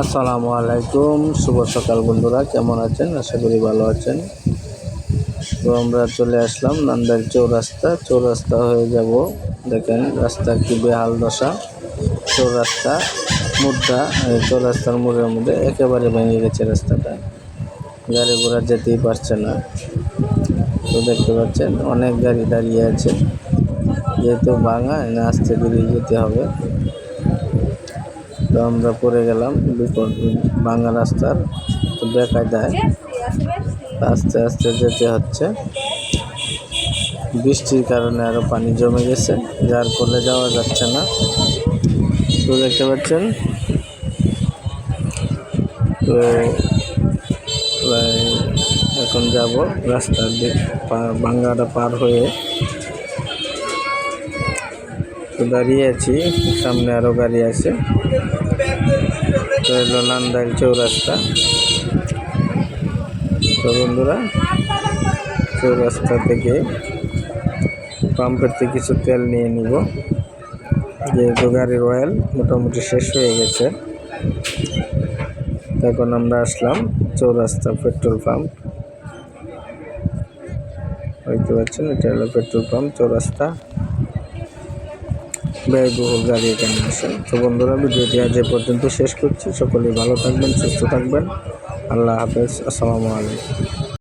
আসসালামু আলাইকুম। শুভ সকাল বন্ধুরা, কেমন আছেন? আশা করি ভালো আছেন। তো আমরা চলে আসলাম নান্দার চৌরাস্তা। চৌরাস্তা হয়ে যাব, দেখেন রাস্তা কি বেহাল দশা। চৌরাস্তা মুদ্রা চৌরাস্তার মোড়ের মধ্যে একেবারে ভেঙে গেছে রাস্তাটা। গাড়ি ঘোড়া যেতেই পারছে না। তো দেখতে পাচ্ছেন, অনেক গাড়ি দাঁড়িয়ে আছে। যেহেতু ভাঙা না আস্তে ধীরে যেতে হবে। তো আমরা পড়ে গেলাম বিপদ ভাঙা রাস্তার তো বেকায়দায়। আস্তে আস্তে যেতে হচ্ছে। বৃষ্টির কারণে আরও পানি জমে গেছে, যার ফলে যাওয়া যাচ্ছে না। তো দেখতে পাচ্ছেন, তো এখন যাব রাস্তার ভাঙ্গাটা পার হয়ে দাঁড়িয়ে আছি, সামনে আরও গাড়ি আছে। তো হলো নান্দাইল চৌরাস্তা। তো বন্ধুরা, চৌরাস্তা থেকে পাম্পের থেকে কিছু তেল নিয়ে নিব। যেহেতু গাড়ির অয়েল মোটামুটি শেষ হয়ে গেছে, এখন আমরা আসলাম চৌরাস্তা পেট্রোল পাম্প। দেখতে পাচ্ছেন, এটা হলো পেট্রোল পাম্প, চৌরাস্তা। ব্যয়বহুল গাড়ি কেন আসে তো বন্ধুরা, ভিডিওটি আজ এ পর্যন্ত শেষ করছি। সকলেই ভালো থাকবেন, সুস্থ থাকবেন। আল্লাহ হাফেজ। আসসালামু আলাইকুম।